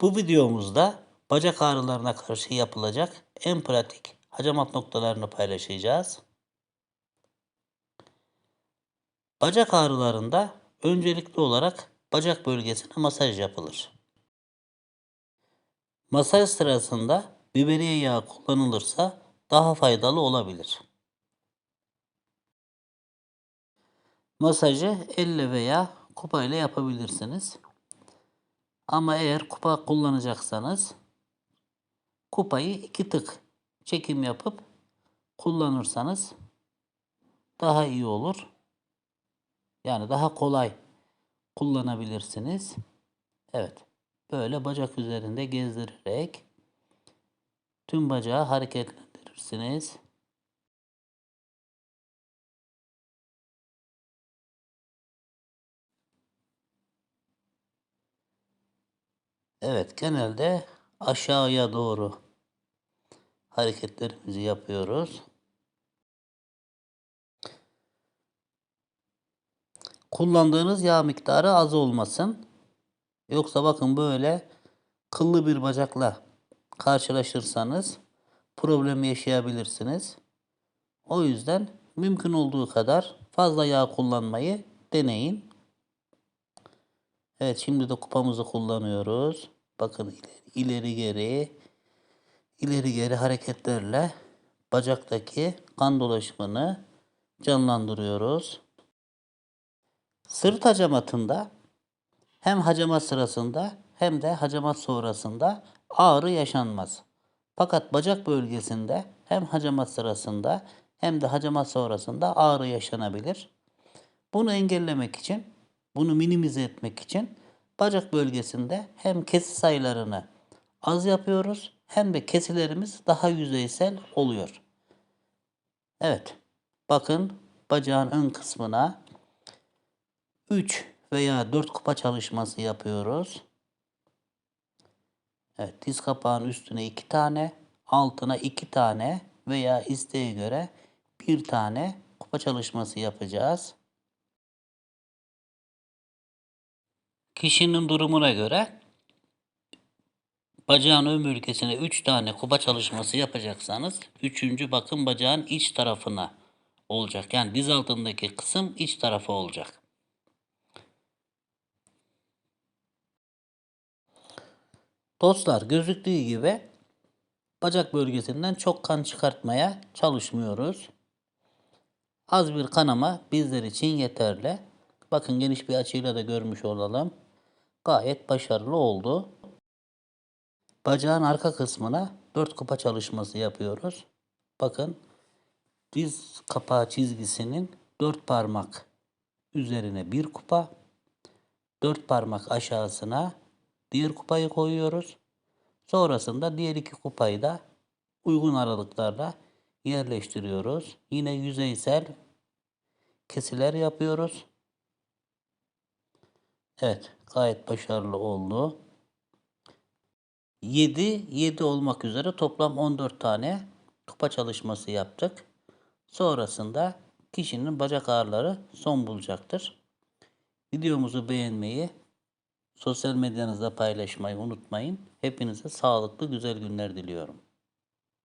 Bu videomuzda bacak ağrılarına karşı yapılacak en pratik hacamat noktalarını paylaşacağız. Bacak ağrılarında öncelikli olarak bacak bölgesine masaj yapılır. Masaj sırasında biberiye yağı kullanılırsa daha faydalı olabilir. Masajı elle veya kupa ile yapabilirsiniz. Ama eğer kupa kullanacaksanız kupayı iki tık çekim yapıp kullanırsanız daha iyi olur. Yani daha kolay kullanabilirsiniz. Evet. Böyle bacak üzerinde gezdirerek tüm bacağı hareketlendirirsiniz. Evet, genelde aşağıya doğru hareketlerimizi yapıyoruz. Kullandığınız yağ miktarı az olmasın. Yoksa bakın böyle kıllı bir bacakla karşılaşırsanız problem yaşayabilirsiniz. O yüzden mümkün olduğu kadar fazla yağ kullanmayı deneyin. Evet şimdi de kupamızı kullanıyoruz. Bakın ileri, ileri geri ileri geri hareketlerle bacaktaki kan dolaşımını canlandırıyoruz. Sırt hacamatında hem hacamat sırasında hem de hacamat sonrasında ağrı yaşanmaz. Fakat bacak bölgesinde hem hacamat sırasında hem de hacamat sonrasında ağrı yaşanabilir. Bunu engellemek için, bunu minimize etmek için bacak bölgesinde hem kesi sayılarını az yapıyoruz hem de kesilerimiz daha yüzeysel oluyor. Evet. Bakın bacağın ön kısmına 3 veya 4 kupa çalışması yapıyoruz. Evet, diz kapağının üstüne 2 tane, altına 2 tane veya isteğe göre 1 tane kupa çalışması yapacağız. Kişinin durumuna göre bacağın ön bölgesine 3 tane kupa çalışması yapacaksanız 3. bakın bacağın iç tarafına olacak. Yani diz altındaki kısım iç tarafı olacak. Dostlar gözüktüğü gibi bacak bölgesinden çok kan çıkartmaya çalışmıyoruz. Az bir kanama bizler için yeterli. Bakın geniş bir açıyla da görmüş olalım. Gayet başarılı oldu. Bacağın arka kısmına 4 kupa çalışması yapıyoruz. Bakın diz kapağı çizgisinin 4 parmak üzerine bir kupa, 4 parmak aşağısına diğer kupayı koyuyoruz. Sonrasında diğer iki kupayı da uygun aralıklarla yerleştiriyoruz. Yine yüzeysel kesiler yapıyoruz. Evet, gayet başarılı oldu. 7, 7 olmak üzere toplam 14 tane kupa çalışması yaptık. Sonrasında kişinin bacak ağrıları son bulacaktır. Videomuzu beğenmeyi, sosyal medyanızda paylaşmayı unutmayın. Hepinize sağlıklı güzel günler diliyorum.